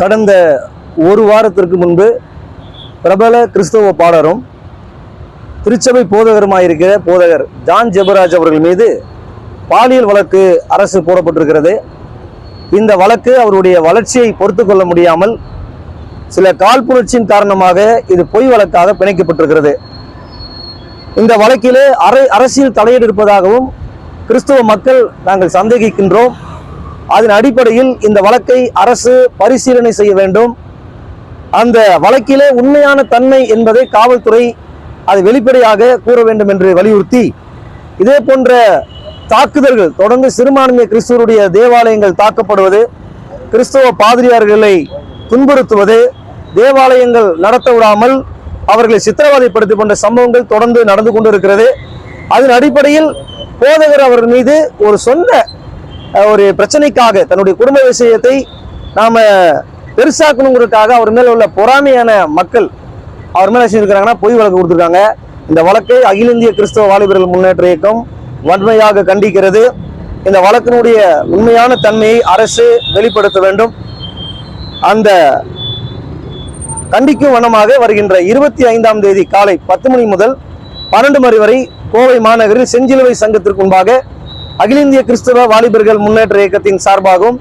கடந்த ஒரு வாரத்திற்கு முன்பு பிரபல கிறிஸ்தவ பாடரும் திருச்சபை போதகருமாயிருக்கிற போதகர் ஜான் ஜெபராஜ் அவர்கள் மீது பாலியல் வழக்கு அரசு போடப்பட்டிருக்கிறது. இந்த வழக்கு அவருடைய வளர்ச்சியை பொறுத்து கொள்ள முடியாமல் சில காழ்ப்புணர்ச்சியின் காரணமாக இது பொய் வழக்காக பிணைக்கப்பட்டிருக்கிறது. இந்த வழக்கிலே அரை அரசியல் தலையீடு இருப்பதாகவும் கிறிஸ்துவ மக்கள் நாங்கள் சந்தேகிக்கின்றோம். அதன் அடிப்படையில் இந்த வழக்கை அரசு பரிசீலனை செய்ய வேண்டும். அந்த வழக்கிலே உண்மையான தன்மை என்பதை காவல்துறை அதை வெளிப்படையாக கூற வேண்டும் என்று வலியுறுத்தி இதே போன்ற தாக்குதல்கள் தொடர்ந்து சிறுபான்மைய கிறிஸ்துவருடைய தேவாலயங்கள் தாக்கப்படுவது கிறிஸ்தவ பாதிரியார்களை துன்புறுத்துவது தேவாலயங்கள் நடத்த விடாமல் அவர்களை சித்திரவதைப்படுத்தி கொண்ட சம்பவங்கள் தொடர்ந்து நடந்து கொண்டிருக்கிறது. அதன் அடிப்படையில் போதகர் அவர் மீது ஒரு சொன்ன ஒரு பிரச்சனைக்காக தன்னுடைய குடும்ப விஷயத்தை நாம பெருசாக்கணுங்கிறதுக்காக அவர் மேல உள்ள பொறாமையான மக்கள் அவர் மேல செஞ்சிருக்கிறாங்கன்னா பொய் வழக்கு கொடுத்துருக்காங்க. இந்த வழக்கை அகில இந்திய கிறிஸ்தவ வாலிபர்கள் முன்னேற்ற இயக்கம் வன்மையாக கண்டிக்கிறது. இந்த வழக்கினுடைய உண்மையான தன்மையை அரசு வெளிப்படுத்த வேண்டும். அந்த கண்டிக்கும் வண்ணமாக வருகின்ற இருபத்தி ஐந்தாம் தேதி காலை பத்து மணி முதல் பன்னெண்டு மணி வரை கோவை மாநகரில் செஞ்சிலுவை சங்கத்திற்கு முன்பாக அகில இந்திய கிறிஸ்தவ வாலிபர்கள் முன்னேற்ற இயக்கத்தின் சார்பாகவும்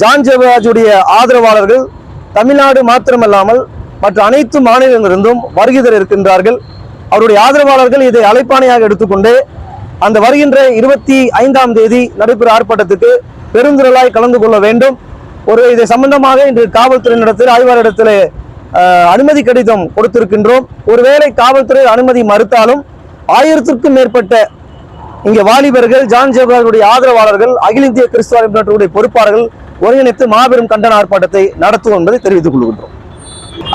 ஜான் ஜெபராஜுடைய ஆதரவாளர்கள் தமிழ்நாடு மாத்திரமல்லாமல் மற்ற அனைத்து மாநிலங்களிலிருந்தும் வருகை தர இருக்கின்றார்கள். அவருடைய ஆதரவாளர்கள் இதை அழைப்பானையாக எடுத்துக்கொண்டு அந்த வருகின்ற இருபத்தி ஐந்தாம் தேதி நடைபெறும் ஆர்ப்பாட்டத்துக்கு பெருந்திரளாய் கலந்து கொள்ள வேண்டும். ஒரு இது சம்பந்தமாக இன்று காவல்துறையினிடத்தில் ஆய்வாளரிடத்தில் அனுமதி கடிதம் கொடுத்திருக்கின்றோம். ஒருவேளை காவல்துறை அனுமதி மறுத்தாலும் ஆயிரத்திற்கும் மேற்பட்ட இங்கே வாலிபர்கள் ஜான் ஜேபர்களுடைய ஆதரவாளர்கள் அகில இந்திய கிறிஸ்துவ அமைப்பினருடைய பொறுப்பாளர்கள் ஒருங்கிணைத்து மாபெரும் கண்டன ஆர்ப்பாட்டத்தை நடத்துவோம் என்பதை தெரிவித்துக் கொள்கின்றோம்.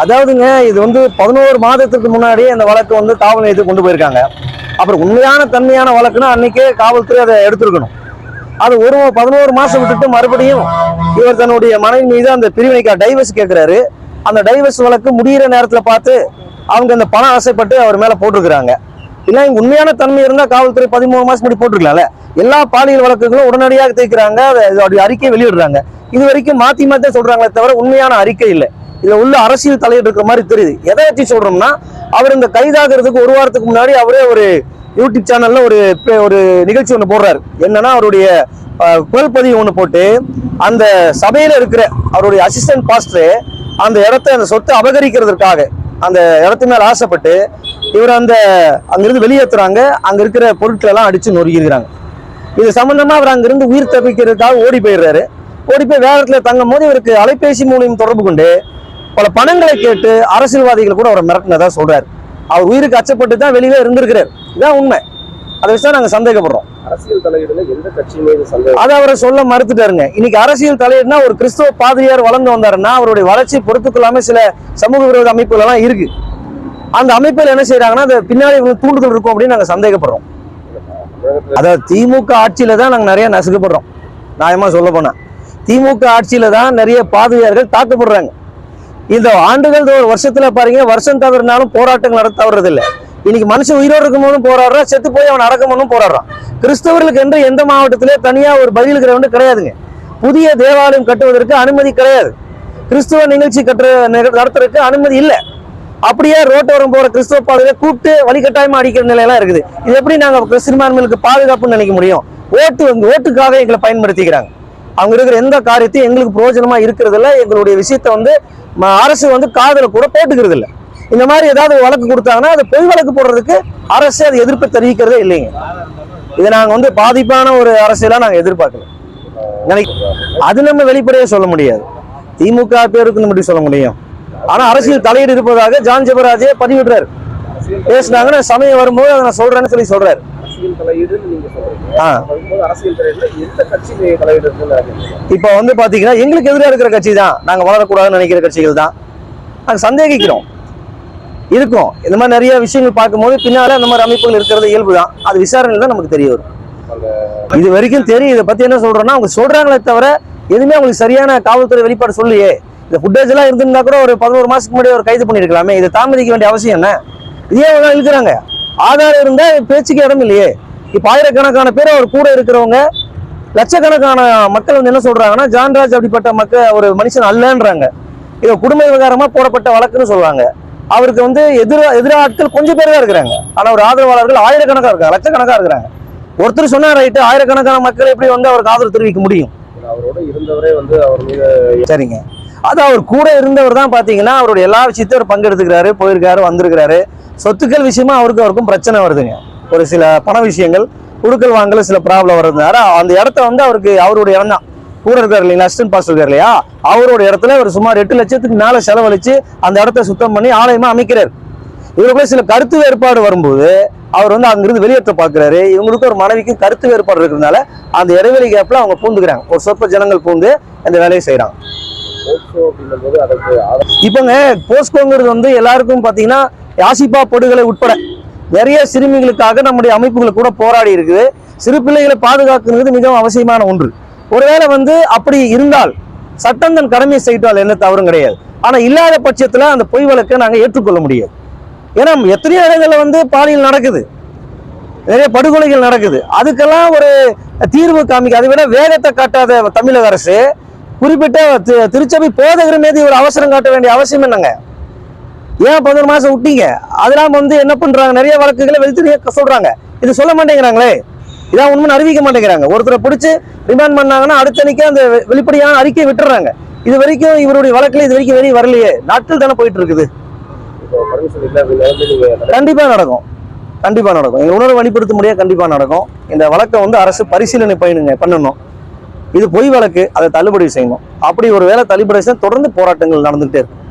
அதாவதுங்க இது வந்து பதினோரு மாதத்துக்கு முன்னாடியே அந்த வழக்கு வந்து காவல் நிலையத்துக்கு கொண்டு போயிருக்காங்க. அப்புறம் உண்மையான தன்மையான வழக்குன்னா அன்னைக்கே காவல்துறை அதை எடுத்திருக்கணும். அது ஒரு பதினோரு மாசம் விட்டுட்டு மறுபடியும் இவர் தன்னுடைய மனைவி மீது அந்த பிரிவினைக்கா டைவர்ஸ் கேட்கிறாரு. அந்த டைவர்ஸ் வழக்கு முடியிற நேரத்தில் பார்த்து அவங்க அந்த பணம் ஆசைப்பட்டு அவர் மேலே போட்டிருக்கிறாங்க. இல்லை உண்மையான தன்மை இருந்தால் காவல்துறை பதிமூணு மாசம் முடி போட்டிருக்கலாம்ல. எல்லா பாலியல் வழக்குகளும் உடனடியாக தேய்க்கிறாங்க அதை அதோடைய அறிக்கை வெளியிடுறாங்க. இது வரைக்கும் மாத்தி மாற்றி சொல்றாங்களே தவிர உண்மையான அறிக்கை இல்லை. இதுல உள்ள அரசியல் தலையீடு இருக்கிற மாதிரி தெரியுது. எதை வச்சு சொல்றோம்னா அவர் இந்த கைதாகிறதுக்கு ஒரு வாரத்துக்கு முன்னாடி அவரே ஒரு யூடியூப் சேனல்ல ஒரு ஒரு நிகழ்ச்சி ஒன்று போடுறாரு. என்னன்னா அவருடைய குரல் பதிவு ஒன்று போட்டு அந்த சபையில இருக்கிற அவருடைய அசிஸ்டன்ட் பாஸ்டர் அந்த இடத்த அந்த சொத்தை அபகரிக்கிறதுக்காக அந்த இடத்து மேல ஆசைப்பட்டு இவர் அந்த அங்கிருந்து வெளியேற்றுறாங்க அங்க இருக்கிற பொருட்களை எல்லாம் அடிச்சு நொறுக்கிருக்கிறாங்க இது சம்பந்தமா அவர் அங்கிருந்து உயிர் தப்பிக்கிறதுக்காக ஓடி போயிடுறாரு. ஓடி போய் வேற இடத்துல தங்கும் போது இவருக்கு அலைபேசி மூலியம் தொடர்பு கொண்டு பல பணங்களை கேட்டு அரசியல்வாதிகள் கூட அவரை மிரட்டினதா சொல்றாரு. அவர் உயிருக்கு அச்சப்பட்டு தான் வெளியே இருந்திருக்கிறார். இதான் உண்மை. அதை வச்சு நாங்க சந்தேகப்படுறோம். அரசியல் தலையீடுல எந்த அதை அவரை சொல்ல மறுத்துட்டாருங்க. இன்னைக்கு அரசியல் தலையீடுனா ஒரு கிறிஸ்தவ பாதிரியார் வளர்ந்து வந்தாருன்னா அவருடைய வளர்ச்சி பொறுத்துக்கொள்ளாம சில சமூக விரோத அமைப்புகள் எல்லாம் இருக்கு. அந்த அமைப்பில் என்ன செய்யறாங்கன்னா அது பின்னாடி தூண்டுதல் இருக்கும் அப்படின்னு நாங்க சந்தேகப்படுறோம். அதாவது திமுக ஆட்சியில தான் நாங்க நிறைய நசுக்கப்படுறோம். நியாயமா சொல்ல போனா. திமுக ஆட்சியில தான் நிறைய பாதிரியார்கள் தாக்கப்படுறாங்க. இந்த ஆண்டுகள் ஒரு வருஷத்துல பாருங்க வருஷம் தவறினாலும் போராட்டங்கள் நட தவறது இல்ல இன்னைக்கு மனுஷன் உயிரோடு இருக்கும் போதும் போராடுறான் செத்து போய் அவன் அடக்கம் பண்ணும் போராடுறான். கிறிஸ்தவர்களுக்கு என்று எந்த மாவட்டத்திலே தனியா ஒரு பதில் கிரவுண்டு கிடையாதுங்க. புதிய தேவாலயம் கட்டுவதற்கு அனுமதி கிடையாது. கிறிஸ்துவ நிகழ்ச்சி கட்டுற நடத்துறதுக்கு அனுமதி இல்லை. அப்படியே ரோட்டோரம் போற கிறிஸ்துவ பாதையை கூப்பிட்டு வழிகட்டாயமா அடிக்கிற நிலையெல்லாம் இருக்குது. இது எப்படி நாங்க சிறுபான்மைகளுக்கு பாதுகாப்புன்னு நினைக்க முடியும்? ஓட்டு வந்து ஓட்டுக்காக எங்களை பயன்படுத்திக்கிறாங்க. அவங்க இருக்கிற எந்த காரியத்தையும் எங்களுக்கு பிரயோஜனமா இருக்கிறது இல்லை எங்களுடைய விஷயத்த வந்து ம- அரசு வந்து காதல கூட போட்டுக்கிறது இல்லை இந்த மாதிரி ஏதாவது வழக்கு கொடுத்தாங்கன்னா அது பொய் வழக்கு போடுறதுக்கு அரசு அது எதிர்ப்பு தெரிவிக்கிறதே இல்லைங்க. இதை நாங்கள் வந்து பாதிப்பான ஒரு அரசியலாக நாங்கள் எதிர்பார்க்கல. நினைக்க அது நம்ம வெளிப்படையே சொல்ல முடியாது. திமுக பேருக்கு நம்ம சொல்ல முடியும்? ஆனா அரசியல் தலையீடு இருப்பதாக ஜான் ஜெபராஜே பதிவிடுறாரு. பேசினாங்கன்னா சமயம் வரும்போது அதை நான் சொல்றேன்னு சொல்லி சொல்றாரு. இப்போ வந்து பாத்தீங்கன்னா எங்களுக்கு எதிராக இருக்கிற கட்சி தான். நாங்க வளரக்கூடாதுன்னு நினைக்கிற கட்சிகள் தான். நாங்க சந்தேகிக்கிறோம். இருக்கும். இந்த மாதிரி நிறைய விஷயங்கள் பார்க்கும்போது பின்னால அந்த மாதிரி அமைப்புகள் இருக்கிறது இயல்பு தான். அது விசாரணையில் தான் நமக்கு தெரிய வரும். இது வரைக்கும் தெரியும். இதை பத்தி என்ன சொல்றேன்னா அவங்க சொல்றாங்களே தவிர எதுவுமே அவங்களுக்கு சரியான காவல்துறை வெளிப்பாடு சொல்லியே இந்த ஃபுட்டேஜ் எல்லாம் இருந்திருந்தா கூட ஒரு பதினோரு மாசத்துக்கு முன்னாடி ஒரு கைது பண்ணிருக்கலாமே இதை தாமதிக்க வேண்டிய அவசியம் என்ன? இதே இழுக்கிறாங்க. ஆதாரம் இருந்தா பேச்சுக்கு இடம் இல்லையே. இப்ப ஆயிரக்கணக்கான பேர் அவர் கூட இருக்கிறவங்க லட்சக்கணக்கான மக்கள் வந்து என்ன சொல்றாங்கன்னா ஜான்ராஜ் அப்படிப்பட்ட மக்கள் ஒரு மனுஷன் அல்லன்றாங்க. இது குடும்ப விவகாரமா போடப்பட்ட வழக்குன்னு சொல்லுவாங்க. அவருக்கு வந்து எதிர எதிர ஆட்கள் கொஞ்சம் பேர் தான் இருக்கிறாங்க. ஆனா ஒரு ஆதரவாளர்கள் ஆயிரக்கணக்கா இருக்காங்க லட்சக்கணக்கா இருக்கிறாங்க. ஒருத்தர் சொன்னா ரைட்டு ஆயிரக்கணக்கான மக்கள் எப்படி வந்து அவருக்கு ஆதரவு தெரிவிக்க முடியும்? அவரோட இருந்தவரே வந்து அவர் மீது சரிங்க. அது அவர் கூட இருந்தவர் தான் பார்த்தீங்கன்னா அவருடைய எல்லா விஷயத்தையும் அவர் பங்கெடுத்துக்கிறாரு போயிருக்காரு வந்திருக்கிறாரு. சொத்துக்கள் விஷயமா அவருக்கு அவருக்கும் பிரச்சனை வருதுங்க. ஒரு சில பண விஷயங்கள் உடுக்கல் வாங்கல சில ப்ராப்ளம் வருதுனால அந்த இடத்த வந்து அவருக்கு அவருடைய இடம் தான். கூட இருக்காரு இல்லைங்களா அசிஸ்டன்ட் பாஸ்டர் இருக்கார் இல்லையா? அவரோட இடத்துல ஒரு சுமார் எட்டு லட்சத்துக்கு மேலே செலவழித்து அந்த இடத்த சுத்தம் பண்ணி ஆலயமா அமைக்கிறார். இவருக்குள்ள சில கருத்து வேறுபாடு வரும்போது அவர் வந்து அங்கிருந்து வெளியேற்ற பார்க்குறாரு. இவங்களுக்கு ஒரு மனைவிக்கும் கருத்து வேறுபாடு இருக்கிறதுனால அந்த இடைவெளி கேப்பில் அவங்க பூந்துக்கிறாங்க. ஒரு சொற்ப ஜனங்கள் பூந்து அந்த வேலையை செய்கிறாங்க இப்போங்க போஸ்கோங்கிறது வந்து எல்லாருக்கும் பார்த்தீங்கன்னா யாசிப்பா படுகொலை உட்பட நிறைய சிறுமிகளுக்காக நம்முடைய அமைப்புகள் கூட போராடி இருக்குது. சிறு பிள்ளைகளை பாதுகாக்கிறது மிகவும் அவசியமான ஒன்று. ஒருவேளை வந்து அப்படி இருந்தால் சட்டம் தன் கடமையை செய்தால் என்ன தவறும் கிடையாது. ஆனால் இல்லாத பட்சத்தில் அந்த பொய் வழக்கை நாங்கள் ஏற்றுக்கொள்ள முடியாது. ஏன்னா எத்தனையோ இடங்களில் வந்து பாலியல் நடக்குது. நிறைய படுகொலைகள் நடக்குது. அதுக்கெல்லாம் ஒரு தீர்வு காமிக்க அதை விட வேகத்தை காட்டாத தமிழக அரசு குறிப்பிட்ட திருச்சபை போதகர் மீது ஒரு அவசரம் காட்ட வேண்டிய அவசியம் என்னங்க? ஏன் பதினொரு மாசம் விட்டீங்க? அதெல்லாம் வந்து என்ன பண்றாங்க? நிறைய வழக்குகளை வெளித்து சொல்றாங்க. இது சொல்ல மாட்டேங்கிறாங்களே. இதான் உண்மைன்னு அறிவிக்க மாட்டேங்கிறாங்க. ஒருத்தரை பிடிச்சி ரிமாண்ட் பண்ணாங்கன்னா அடுத்தன்னைக்கு அந்த வெளிப்படையான அறிக்கையை விட்டுறாங்க. இது வரைக்கும் இவருடைய வழக்கில் இது வரைக்கும் வெளியே வரலையே. நாட்கள் தானே போயிட்டு இருக்குது. கண்டிப்பா நடக்கும். கண்டிப்பா நடக்கும். எங்க உணர்வு வெளிப்படுத்த முடியாது கண்டிப்பா நடக்கும். இந்த வழக்கை வந்து அரசு பரிசீலனை பண்ணுங்க பண்ணணும். இது பொய் வழக்கு அதை தள்ளுபடி செய்யணும். அப்படி ஒரு வேலை தள்ளுபடி செய்ய தொடர்ந்து போராட்டங்கள் நடந்துகிட்டே இருக்கும்.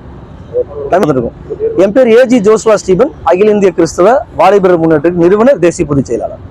என் பேர் ஏஜி ஜோஸ்வா ஸ்டீபன் அகில இந்திய கிறிஸ்தவ வாலிபர் முன்னேற்ற நிறுவனர் தேசிய பொதுச் செயலாளர்.